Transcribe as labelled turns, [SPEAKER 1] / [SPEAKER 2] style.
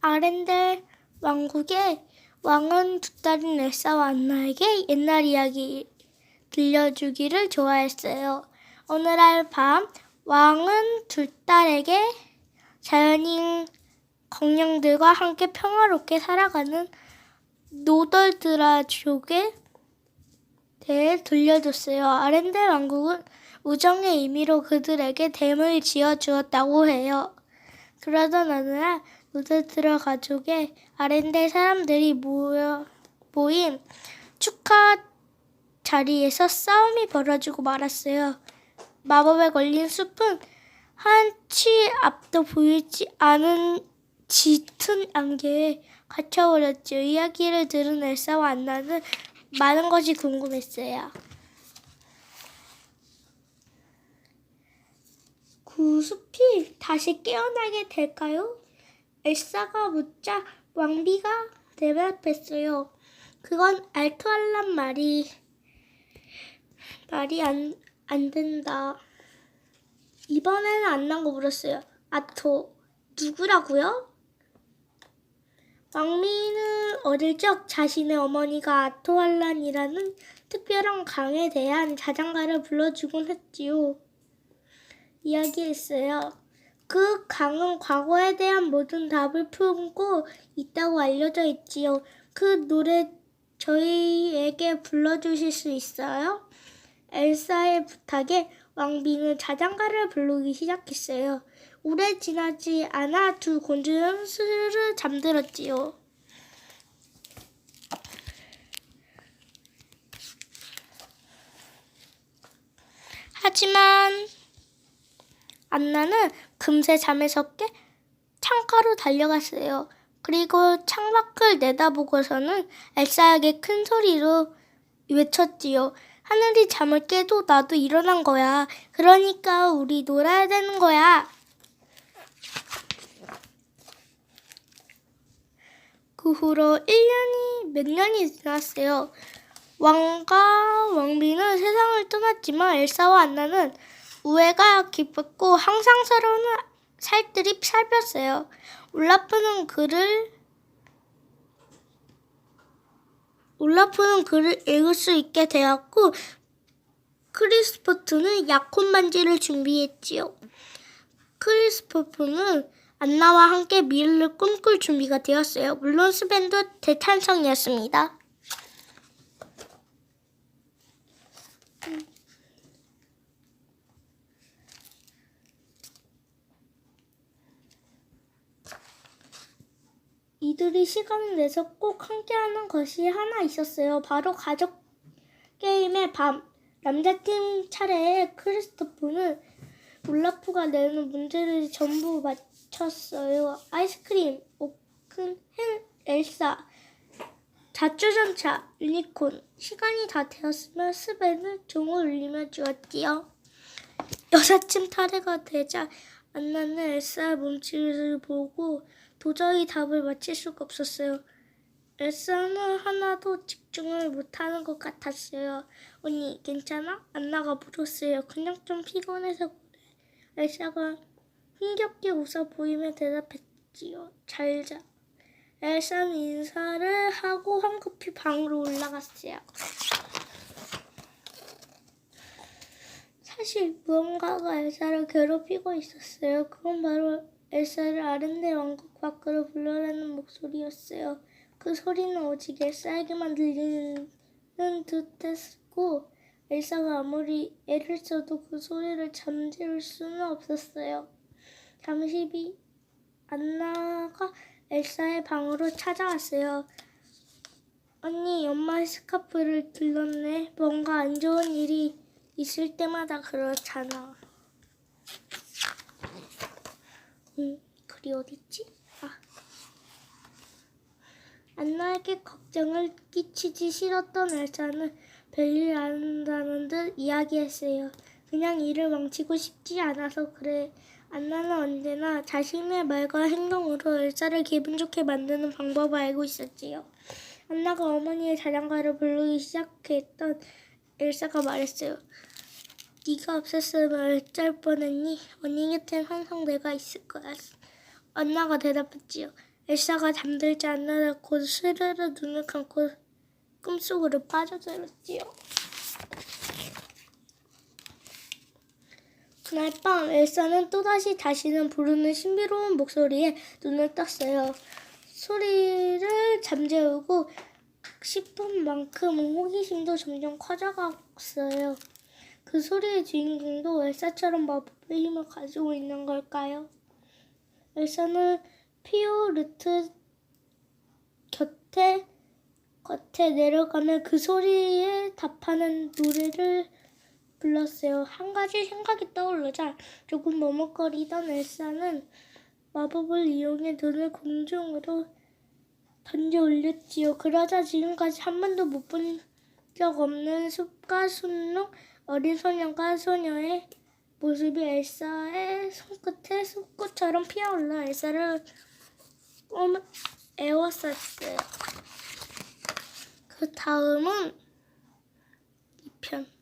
[SPEAKER 1] 아렌델 왕국의 왕은 두 딸인 엘사와 안나에게 옛날 이야기 들려주기를 좋아했어요. 어느 날 밤 왕은 두 딸에게 자연인 공룡들과 함께 평화롭게 살아가는 노덜드라족에 대해 들려줬어요. 아렌델 왕국은 우정의 의미로 그들에게 댐을 지어 주었다고 해요. 그러던 어느 날 노덜드라 가족의 아렌델 사람들이 모여 모인 축하 자리에서 싸움이 벌어지고 말았어요. 마법에 걸린 숲은 한 치 앞도 보이지 않은 짙은 안개에 갇혀버렸죠. 이야기를 들은 엘사와 안나는 많은 것이 궁금했어요. 그 숲이 다시 깨어나게 될까요? 엘사가 묻자 왕비가 대답했어요. 그건 알토알란 말이 말이 안, 안 된다. 이번에는 안 난 거 물었어요. 아토 누구라고요? 왕미는 어릴 적 자신의 어머니가 아토알란이라는 특별한 강에 대한 자장가를 불러주곤 했지요. 이야기했어요. 그 강은 과거에 대한 모든 답을 품고 있다고 알려져 있지요. 그 노래 저희에게 불러주실 수 있어요? 엘사의 부탁에 왕비는 자장가를 부르기 시작했어요. 오래 지나지 않아 두 공주는 스르르 잠들었지요. 하지만 안나는 금세 잠에서 깨 창가로 달려갔어요. 그리고 창밖을 내다보고서는 엘사에게 큰 소리로 외쳤지요. 하늘이 잠을 깨도 나도 일어난 거야. 그러니까 우리 놀아야 되는 거야. 그 후로 1년이 몇 년이 지났어요. 왕과 왕비는 세상을 떠났지만 엘사와 안나는 우애가 깊었고 항상 서로는 살들이 살폈어요. 올라프는 그를 올라프는 그를 읽을 수 있게 되었고 크리스포트는 약혼 반지를 준비했지요. 크리스포프는 안나와 함께 미래를 꿈꿀 준비가 되었어요. 물론 스벤도 대탄성이었습니다. 이들이 시간을 내서 꼭 함께하는 것이 하나 있었어요. 바로 가족 게임의 밤. 남자팀 차례에 크리스토프는 울라프가 내는 문제를 전부 맞췄어요. 아이스크림, 오큰, 헨, 엘사, 자주전차, 유니콘. 시간이 다 되었으면 스벤은 종을 울리며 주었지요. 여사친 탈애가 되자 안나는 엘사의 몸짓을 보고 도저히 답을 맞힐 수가 없었어요. 엘사는 하나도 집중을 못하는 것 같았어요. 언니, 괜찮아? 안나가 물었어요. 그냥 좀 피곤해서 그래. 엘사가 힘겹게 웃어 보이며 대답했지요. 잘 자. 엘사는 인사를 하고 황급히 방으로 올라갔어요. 사실 무언가가 엘사를 괴롭히고 있었어요. 그건 바로 엘사를 아른데 왕국 밖으로 불러내는 목소리였어요. 그 소리는 오직 엘사에게만 들리는 듯했고 엘사가 아무리 애를 써도 그 소리를 잠재울 수는 없었어요. 잠시 뒤 안나가 엘사의 방으로 찾아왔어요. 언니, 엄마의 스카프를 들렀네. 뭔가 안 좋은 일이 있을 때마다 그렇잖아. 응, 글이 어딨지? 아. 안나에게 걱정을 끼치지 싫었던 엘사는 별일 안 한다는 듯 이야기했어요. 그냥 일을 망치고 싶지 않아서 그래. 안나는 언제나 자신의 말과 행동으로 엘사를 기분 좋게 만드는 방법을 알고 있었지요. 안나가 어머니의 자장가를 부르기 시작했던 엘사가 말했어요. 네가 없었으면 어쩔 뻔했니? 언니 곁엔 항상 내가 있을 거야. 안나가 대답했지요. 엘사가 잠들지 않으려고 스르르 눈을 감고 꿈속으로 빠져들었지요. 그날 밤 엘사는 또다시 자신을 부르는 신비로운 목소리에 눈을 떴어요. 소리를 잠재우고 싶은 만큼 호기심도 점점 커져갔어요. 그 소리의 주인공도 엘사처럼 마법의 힘을 가지고 있는 걸까요? 엘사는 피오르트 곁에 겉에 내려가면 그 소리에 답하는 노래를 불렀어요. 한 가지 생각이 떠오르자 조금 머뭇거리던 엘사는 마법을 이용해 눈을 공중으로 던져 올렸지요. 그러자 지금까지 한 번도 못 본 적 없는 숲과 순록 어린 소년과 소녀의 모습이 엘사의 손끝에 숲꽃처럼 피어올라 엘사를 꿈 애웠었어요. 그 다음은 2편.